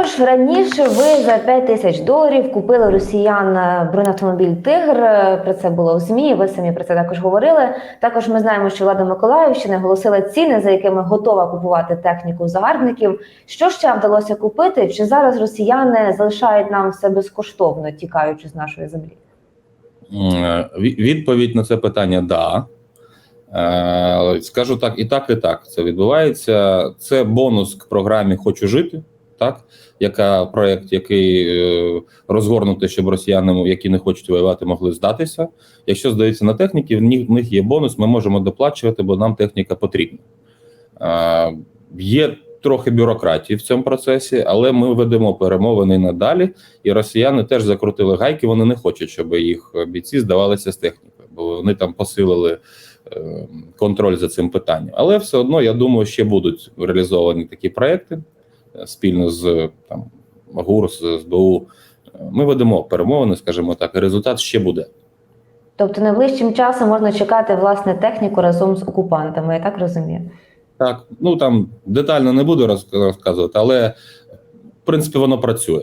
Також раніше ви за 5 тисяч доларів купили росіян е, бронеавтомобіль Тигр. Е, Про це було в змі. Ви самі про це також говорили. Також ми знаємо, що влада Миколаївщини оголосила ціни, за якими готова купувати техніку загарбників. Що ще вдалося купити? Чи зараз росіяни залишають нам все безкоштовно, тікаючи з нашої землі? Е, ві- Відповідь на це питання да. Скажу так, і так, і так. Це відбувається. Це бонус к програмі Хочу жити, так яка проект, який е, розгорнутий, щоб росіяни, які не хочуть воювати, могли здатися. Якщо здається на техніки, в них, в них є бонус, ми можемо доплачувати, бо нам техніка потрібна. Е, Є трохи бюрократії в цьому процесі, але ми ведемо перемовини надалі, і росіяни теж закрутили гайки. Вони не хочуть, щоб їх бійці здавалися з технікою, бо вони там посилили е, контроль за цим питанням. Але все одно я думаю, ще будуть реалізовані такі проекти спільно з там ГУР, з СБУ. Е, Ми ведемо перемовини, скажімо так, і результат ще буде. Тобто найближчим часом можна чекати власне техніку разом з окупантами, я так розумію. Так, ну там детально не буду розказувати, але в принципі воно працює.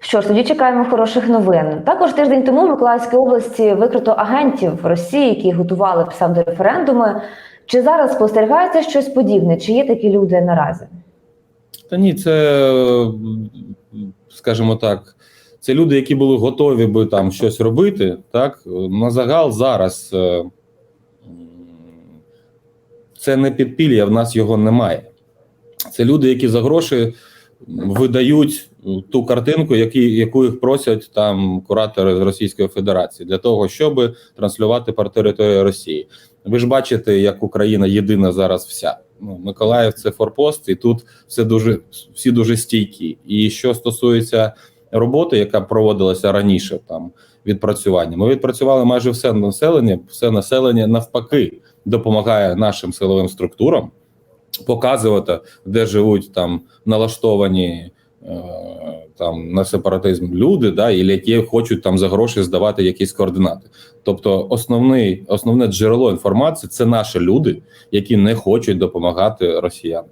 Що ж, тоді чекаємо хороших новин. Також тиждень тому в Миколаївській області викрито агентів Росії, які готували псевдореферендуми. Чи зараз спостерігається щось подібне? Чи є такі люди наразі? Та ні, це, скажімо так, це люди, які були готові би там щось робити. Так на загал зараз е, це не підпілля, в нас його немає. Це люди, які за гроші видають ту картинку, які, яку їх просять там куратори з Російської Федерації для того, щоб транслювати по території Росії. Ви ж бачите, як Україна єдина зараз вся. Ну, Миколаїв це форпост, і тут все дуже всі дуже стійкі. І що стосується роботи, яка проводилася раніше, там відпрацювання, ми відпрацювали майже все населення, все населення навпаки допомагає нашим силовим структурам показувати, де живуть там налаштовані. Там на сепаратизм люди, да, і які хочуть там за гроші здавати якісь координати. Тобто, основний, основне джерело інформації це наші люди, які не хочуть допомагати росіянам.